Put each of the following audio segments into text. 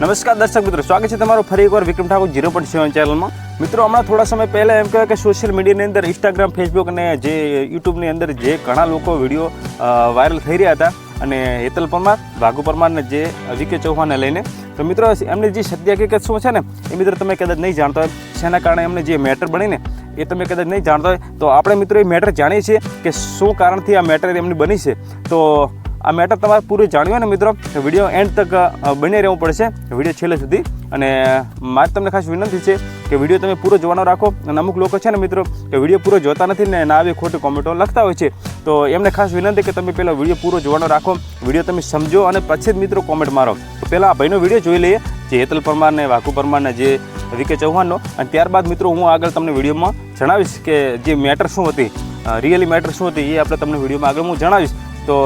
નમસ્કાર દર્શક મિત્રો, સ્વાગત છે તમારું ફરી એકવાર Vikram Thakor zero point seven ચેનલમાં. મિત્રો, હમણાં થોડા સમય પહેલાં એમ કહેવાય કે સોશિયલ મીડિયાની અંદર ઇન્સ્ટાગ્રામ ફેસબુક અને જે યુટ્યુબની અંદર જે ઘણા લોકો વીડિયો વાયરલ થઈ રહ્યા હતા અને હેતલ પરમાર ભાગુ પરમારને જે વિકે ચૌહાણને લઈને. તો મિત્રો, એમની જે સત્ય હકીકત શું છે ને, એ મિત્રો તમે કદાચ નહીં જાણતા હોય. શેના કારણે એમને જે મેટર બનીને એ તમે કદાચ નહીં જાણતા હોય. તો આપણે મિત્રો એ મેટર જાણીએ છીએ કે શું કારણથી આ મેટર એમની બની છે. તો આ મેટર તમારે પૂરું જાણ્યું ને મિત્રો વીડિયો એન્ડ તક બને રહેવું પડશે. વીડિયો છેલ્લે સુધી. અને મારી તમને ખાસ વિનંતી છે કે વીડિયો તમે પૂરો જોવાનો રાખો. અને અમુક લોકો છે ને મિત્રો, કે વીડિયો પૂરો જોતા નથી ને ના આવી ખોટી કોમેન્ટો લખતા હોય છે, તો એમને ખાસ વિનંતી કે તમે પહેલાં વીડિયો પૂરો જોવાનો રાખો. વીડિયો તમે સમજો અને પછી જ મિત્રો કોમેન્ટ મારો. પહેલાં આ ભાઈનો વીડિયો જોઈ લઈએ, જે હેતલ પરમાર ને વાકુ પરમાર ને જે વિકે ચૌહાણનો અને ત્યારબાદ મિત્રો હું આગળ તમને વિડીયોમાં જણાવીશ કે જે મેટર શું હતી. રિયલી મેટર શું હતી એ આપણે તમને વિડીયોમાં આગળ હું જણાવીશ. તો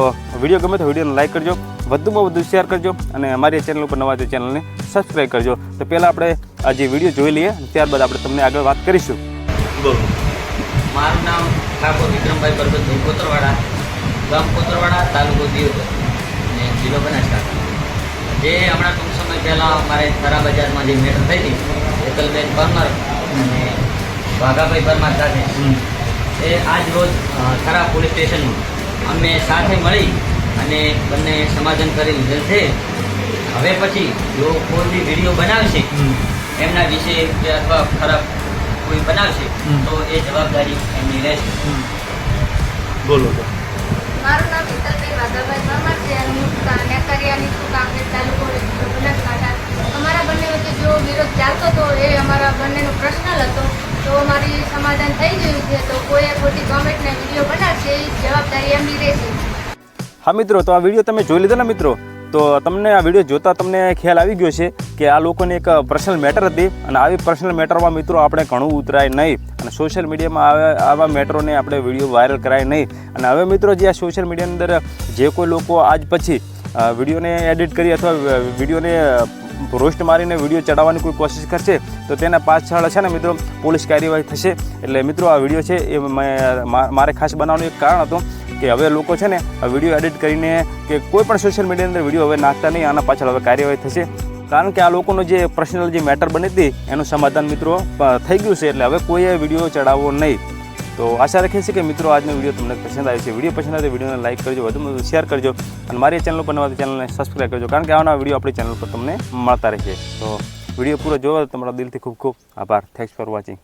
વીડિયો ગમે તો વિડીયોને લાઈક કરજો વધુમાં વધુ શેર કરજો અને અમારી ચેનલ ઉપર નવા જે ચેનલને સબસ્ક્રાઈબ કરજો. તો પહેલાં આપણે આ જે વીડિયો જોઈ લઈએ ત્યારબાદ આપણે તમને આગળ વાત કરીશું. મારું નામ ઠાકોર વિક્રમભાઈ પરબતભાઈ કોતરવાડા ગામ કોતરવાડા તાલુકો દિયોદર અને જિલ્લો બનાસકાંઠા. જે હમણાં ટૂંક સમય પહેલાં અમારે ખરા બજારમાં જે મેટર થઈ હતી હેતલબેન પરમાર અને વાઘાભાઈ પરમાર સાથે. એ આજ રોજ ખરા પોલીસ સ્ટેશનમાં અમે સાથે મળી અને બંને સમાધાન કરી લીધેલ છે. હવે પછી જો કોઈ બી વીડિયો બનાવશે એમના વિશે કે અથવા ખરાબ કોઈ બનાવશે તો એ જવાબદારી એમની રહેશે. બોલો મારું નામ હિતલબેન વાઘાભાઈ પરમાર છે અને હું કા- નેકરિયાની છું તાલુકો બનાસકાંઠા. અમારા બંને વચ્ચે જો વિરોધ ચાલતો હતો એ અમારા બંનેનો પર્સનલ હતો. તો અમારી સમાધાન થઈ ગયું છે તો કોઈએ ખોટી કોમેન્ટને વીડિયો બનાવશે એ જવાબદારી હા મિત્રો, તો આ વીડિયો તમે જોઈ લીધો ને મિત્રો, તો તમને આ વીડિયો જોતા તમને ખ્યાલ આવી ગયો છે કે આ લોકોની એક પર્સનલ મેટર હતી અને આવી પર્સનલ મેટરમાં મિત્રો આપણે ઘણું ઉતરાય નહીં અને સોશિયલ મીડિયામાં આવા મેટરોને આપણે વીડિયો વાયરલ કરાય નહીં. અને હવે મિત્રો જે આ સોશિયલ મીડિયાની અંદર જે કોઈ લોકો આજ પછી વિડીયોને એડિટ કરી અથવા વિડીયોને રોસ્ટ મારીને વીડિયો ચડાવવાની કોઈ કોશિશ કરશે, તો તેના પાછળ છે ને મિત્રો, પોલીસ કાર્યવાહી થશે. એટલે મિત્રો આ વીડિયો છે એ મા- મારે ખાસ બનાવવાનું એક કારણ હતું કે હવે લોકો છે ને વીડિયો એડિટ કરીને કે કોઈ પણ સોશિયલ મીડિયાની અંદર વીડિયો હવે નાખતા નહીં, આના પાછળ હવે કાર્યવાહી થશે. કારણ કે આ લોકોનો જે પર્સનલ જે મેટર બની હતી, એનું સમાધાન મિત્રો થઈ ગયું છે એટલે હવે કોઈએ વીડિયો ચડાવવો નહીં. તો આશા રાખીએ છીએ કે મિત્રો, આજનો વીડિયો તમને પસંદ આવ્યો છે. વીડિયો પસંદ આવે વિડીયોને લાઇક કરજો વધુ વધુ શેર કરજો અને મારી ચેનલ પર નવા ચેનલને સબસ્ક્રાઈબ કરજો. કારણ કે આવાના વીડિયો આપણી ચેનલ પર તમને મળતા રહેશે. તો વીડિયો પૂરો જોવો તમારા દિલથી ખૂબ ખૂબ આભાર. Thanks for watching